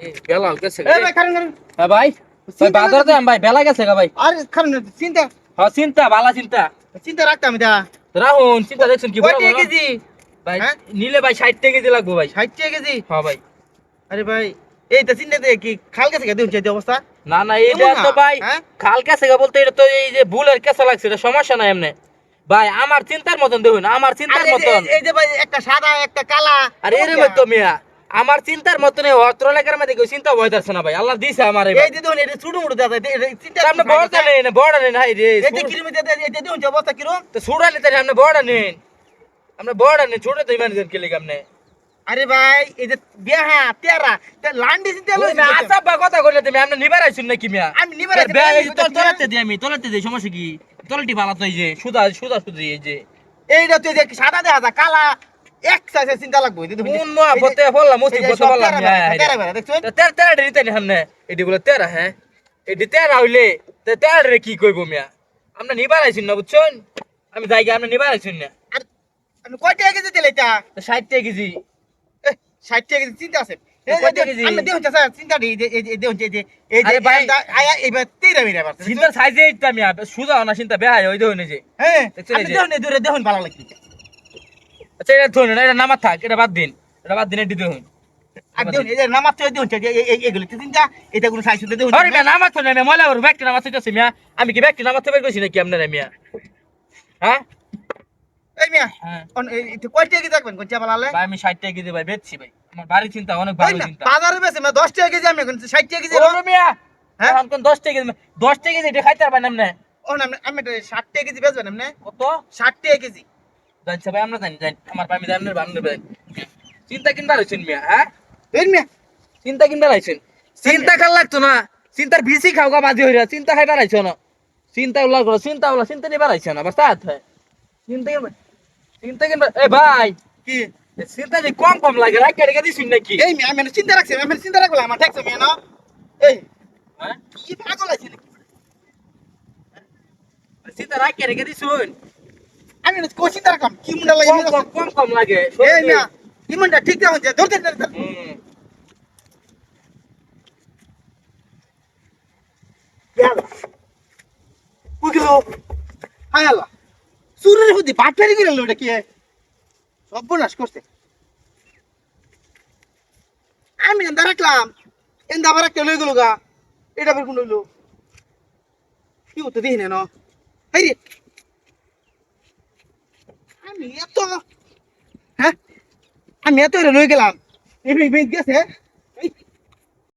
এই বেলা গেছে এ ভাই কারণ কারণ হ্যাঁ ভাই ভাই চিন্তা যাম ভাই বেলা গেছে গা ভাই। আরে কারণ চিন্তা। হ্যাঁ চিন্তা বালা চিন্তা। চিন্তা রাখতাম এটা রাহুন চিন্তা দেখছেন কি বড় কেজি? ভাই হ্যাঁ? নিলে ভাই ষাট টাকা কেজি লাগবো ভাই। ষাট টাকা কেজি? হ্যাঁ ভাই। আরে ভাই এই তো চিন্তা কি খাল গেছে এই অবস্থা? না না এটা তো ভাই হ্যাঁ? খাল গা বলতে এটা তো এই যে ভুলের কেসা লাগছে এটা সমস্যা নাই এমনি। ভাই আমার চিন্তার মতন দেখুন আমার চিন্তার এই মতন। এই যে ভাই একটা সাদা একটা কালা। আর এরকম তো মিয়া। আমার চিন্তার মতন অত্র লেখার মধ্যে কেউ চিন্তা ভয় যাচ্ছে না ভাই আল্লাহ দিছে আমার এই যে দেখুন এটা ছোট মোটো দাদা চিন্তা আপনি বড় নেন বড় নেন হাই রে এই যে কিরমি দাদা যে দেখুন যে অবস্থা কিরম। তো ছুড়া নিতে আপনি বড় নেন। আপনি বড় নেন ছোট তো ইমান কে লিখে আপনি। আরে ভাই এই যে বিয়া তেরা তে লান্ডি চিন্তা লই না আচ্ছা বা কথা কইলে তুমি আপনি নিবার আইছুন নাকি মিয়া? আমি নিবার আইছি, যে তোল- তোলাতে দিই আমি তোলাতে দিই সমস্যা কি? তোলটি ভালো তো এই যে সুদা সুদা সুদি এই যে। এইটা তো এই যে সাদা দেখা যায় কালা। এক সাইজে চিন্তা লাগবে বললাম বললাম তেরা বেড়া, তেরা তেরা সামনে। বলে তেরা হ্যাঁ। তেরা হইলে তো তেরা রে কি কইবো মিয়া? নিবার আইছুন না বুঝছেন? আমি যাই গিয়ে নিবার আইছুন আর কয় টাকা কেজি এটা? টাকা কেজি। টাকা কেজি চিন্তা আছে। চিন্তা সাইজে মিয়া না চিন্তা বেহায় ওই দেখুন যে। হ্যাঁ, দূরে দেখুন ভালো লাগছে। আচ্ছা এটা ধরুন এটা নামার থাক এটা বাদ দিন এটা বাদ দিন এটি দেখুন আর দেখুন, এই যে নামাজ তো দেখুন, এই যে- এই- এই- এগুলো চিন্তা, এটা কোনো size দেখুন। আরে মিয়া নামার তো নেমে ময়লা ওর ব্যক্তি নামার চাইতেছে মিয়া। আমি কি ব্যক্তি নামার বের করছি নাকি আপনারা মিয়া? হ্যাঁ? এই মিয়া, হ্যাঁ। কয় টাকা কেজি রাখবেন, ভাই আমি ষাট টাকা কেজি ভাই বেচছি ভাই। আমার চিন্তা অনেক ভালো চিন্তা। বাজারে বেচে, দশ টাকা কেজি আমি এখন ষাট টাকা কেজি ওরে মিয়া হ্যাঁ? এখন দশ টাকা কেজি দশ টাকা কেজি এটা খাইতে পারবেন না ও না, আমি- এটা ষাট টাকা কেজি বেচবেন এমনি? কত? ষাট টাকা কেজি। জানছে ভাই আমরা জানি জানি। আমার ভাই আমি জানি আপনার বান্ধব চিন্তা কিনবার হয়েছেন মিয়া হ্যাঁ? মিয়া, চিন্তা কিনবার আইছেন চিন্তা কার লাগতো না? চিন্তার বিসি খাও গা বাজি হইরা চিন্তা খাইবার আইছো না। চিন্তা উল্লাহ করো চিন্তা উল্লাহ চিন্তা নিবার আইছো না বাস তাত চিন্তা কিনবার চিন্তা কিনবার এ ভাই কি? চিন্তা যে কম কম লাগে রাখে রেখে দিছুন নাকি? এই মিয়া, আমি চিন্তা রাখছি, আমি চিন্তা রাখব, আমার ঠেকছে মিয়া, না? এই, হ্যাঁ? কি পাগল আছে নাকি? চিন্তা রাখে রেখে দিছুন আমি কই চিন্তা রাখলাম, কি মুন্ডা লাগে, কম? কম কম কম লাগে এই। মিয়া, কি মুন্ডা? ঠিক দেখুন যে, ধরতে ধরতে বুঝলো? হায় আল্লাহ সুরের হুদি পাট ফেরি গেল ওটা কি সর্বনাশ করছে। আমি এন্দা রাখলাম এন্দা আবার একটা লই গেল গা এটা আবার কোন লইলো কি হতো দেখি না ন? এই রে আমি এত হ্যাঁ? আমি এত রয়ে গেলাম। এই গেছে।